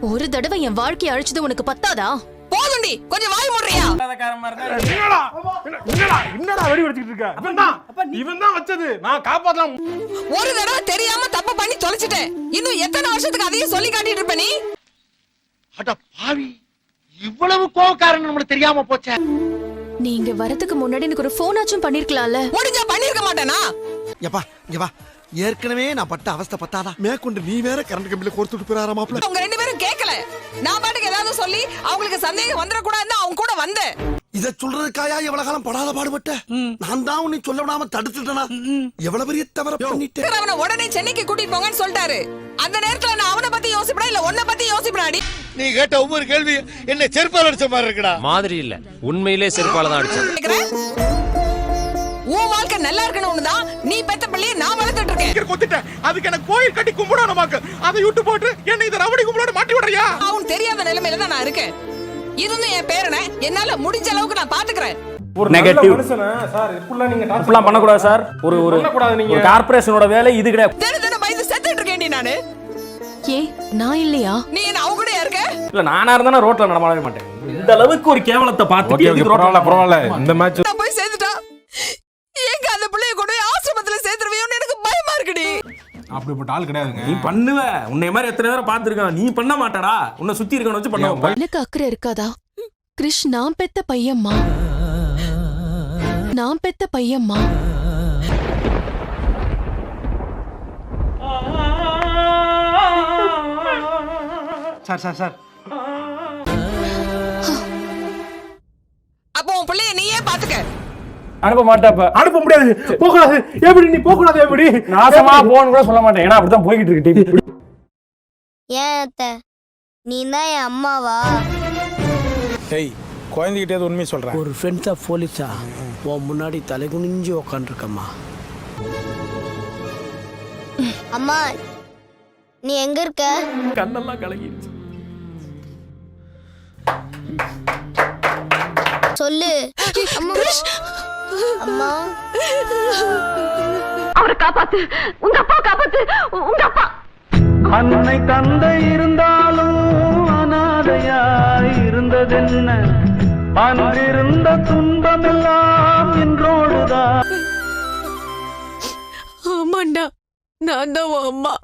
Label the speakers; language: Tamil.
Speaker 1: ஒரு தடவை என் வாழ்க்கைய அழிச்சது உனக்கு பத்தாதா?
Speaker 2: போதுண்டி கொஞ்சம் வாய் மூடுறியா?
Speaker 3: என்னடா? என்ன- என்னடா? என்னடா வெடி வெடிச்சிட்டு இருக்க? இவன் தான் இவன் தான் வச்சது. நான் காப்பாத்தலாம்.
Speaker 2: ஒரு தடவை தெரியாம தப்பு பண்ணி தொலைச்சிட்டேன். இன்னும் எத்தனை வருஷத்துக்கு அதையும் சொல்லி காட்டிட்டு இருப்ப நீ?
Speaker 4: அட பாவி இவ்வளவு கோவக்காரன் நம்மளுக்கு தெரியாம போச்சே.
Speaker 1: நீங்க வரதுக்கு முன்னாடி எனக்கு ஒரு போன் ஆச்சும் பண்ணிருக்கலாம்ல.
Speaker 2: முடிஞ்சா பண்ணிருக்க மாட்டேனா?
Speaker 5: எப்பா இங்க வா. ஏற்கனவே நான் பட்ட அவஸ்தை பத்தாதா? மேற்கொண்டு நீ வேற கரண்ட் கம்பியில கோர்த்துட்டு போறாரா மாப்பிள
Speaker 2: அவங்க ரெண்டு பேரும் கேட்கல நான் பாட்டுக்கு ஏதாவது சொல்லி அவங்களுக்கு சந்தேகம் வந்துடக்கூடாதுன்னு அவங்க கூட வந்தேன்.
Speaker 5: இத சொல்றதுக்காயா எவ்வளவு காலம் படாத பாடுபட்ட? நான் தான் உன்னை சொல்ல விடாம தடுத்துட்டனா? எவ்வளவு பெரிய தவற பண்ணிட்டேன்?
Speaker 2: அவனை உடனே சென்னைக்கு கூட்டிட்டு போங்கன்னு சொல்லிட்டாரு. அந்த நேரத்துல நான் அவனை பத்தி யோசிப்படா இல்ல உன்னை பத்தி யோசிப்படாடி
Speaker 4: நீ கேட்ட ஒவ்வொரு கேள்வி என்ன செருப்பால் அடிச்ச மாதிரி இருக்குடா.
Speaker 6: மாதிரி இல்ல. உண்மையிலே செருப்பால தான் அடிச்சேன்.
Speaker 2: வாழ்க்கை நல்லா இருக்கணும்னு தான் நீ பெத்த பிள்ளைய நான் வளர்த்துட்டு இருக்கேன்.
Speaker 3: கொத்திட்டேன் அதுக்கு எனக்கு கோயில் கட்டி கும்பிடணும் அதை விட்டு போட்டு என்ன இந்த ரவடி கும்பிடோட மாட்டி விடுறியா?
Speaker 2: அவன் தெரியாத நிலைமையில தான் நான் இருக்கேன். இருந்தும் என் பேரனை என்னால முடிஞ்ச அளவுக்கு நான் பாத்துக்கிறேன்.
Speaker 3: ஒரு. மனுஷன சார் இப்படிலாம் நீங்க
Speaker 7: அப்படிலாம் பண்ணக்கூடாது சார் ஒரு ஒரு. ஒரு கார்பரேஷனோட வேலை இது கிடையாது.
Speaker 2: தினம் தினம் பயந்து செத்துட்டு இருக்கேன்டி நானு.
Speaker 1: ஏ நான் இல்லையா?
Speaker 2: நீ என்ன அவங்க கூட இருக்க?
Speaker 7: இல்ல நானா இருந்தா ரோட்ல நடமாடவே மாட்டேன். இந்த அளவுக்கு ஒரு கேவலத்தை பார்த்துட்டு எதுக்கு ரோட்ல
Speaker 3: பரவாயில்ல இந்த மேட்ச் அப்படிப்பட்ட ஆள் கிடையாதுங்க.
Speaker 7: நீ பண்ணுவ. உன்னை மாதிரி எத்தனை பேரை பார்த்திருக்கான் நீ பண்ண மாட்டடா. உன்னை சுத்தி இருக்கவன வச்சு பண்ண.
Speaker 1: எனக்கு அக்கறை இருக்காதா? கிருஷ் நான் பெத்த பையம்மா? நான் பெத்த பையம்மா?
Speaker 3: Sir sir sir.
Speaker 2: அப்போ உன் பிள்ளைய நீயே பாத்துக்க
Speaker 7: அனுப்ப மாட்டப்ப.
Speaker 3: அனுப்ப முடியாது. போக கூடாது எப்படி நீ போக கூடாது எப்படி?
Speaker 7: நாசமா போன்னு கூட சொல்ல மாட்டேன். ஏன்னா அப்படிதான் போய்கிட்டு இருக்கு
Speaker 8: ஏன் அத்த? நீ தான் என் அம்மாவா?
Speaker 9: டேய் குழந்தைகிட்டே உண்மையை சொல்கிறேன்
Speaker 10: ஒரு ஃப்ரெண்ட்ஸா போலீஸா உன் முன்னாடி தலை குனிஞ்சு உக்காண்டிருக்கம்மா
Speaker 8: அம்மா நீ எங்க இருக்க?
Speaker 7: கண்ணெல்லாம் கலங்கிடுச்சு
Speaker 8: சொல்லு. அம்மா அம்மா.
Speaker 10: அன்னை தந்தை இருந்தாலும் அனாதையாய் இருந்ததென்ன அன்றிருந்த துன்பமெல்லாம் இன்றோடுதான்.
Speaker 1: ஆமாண்டா நான் தான் அம்மா.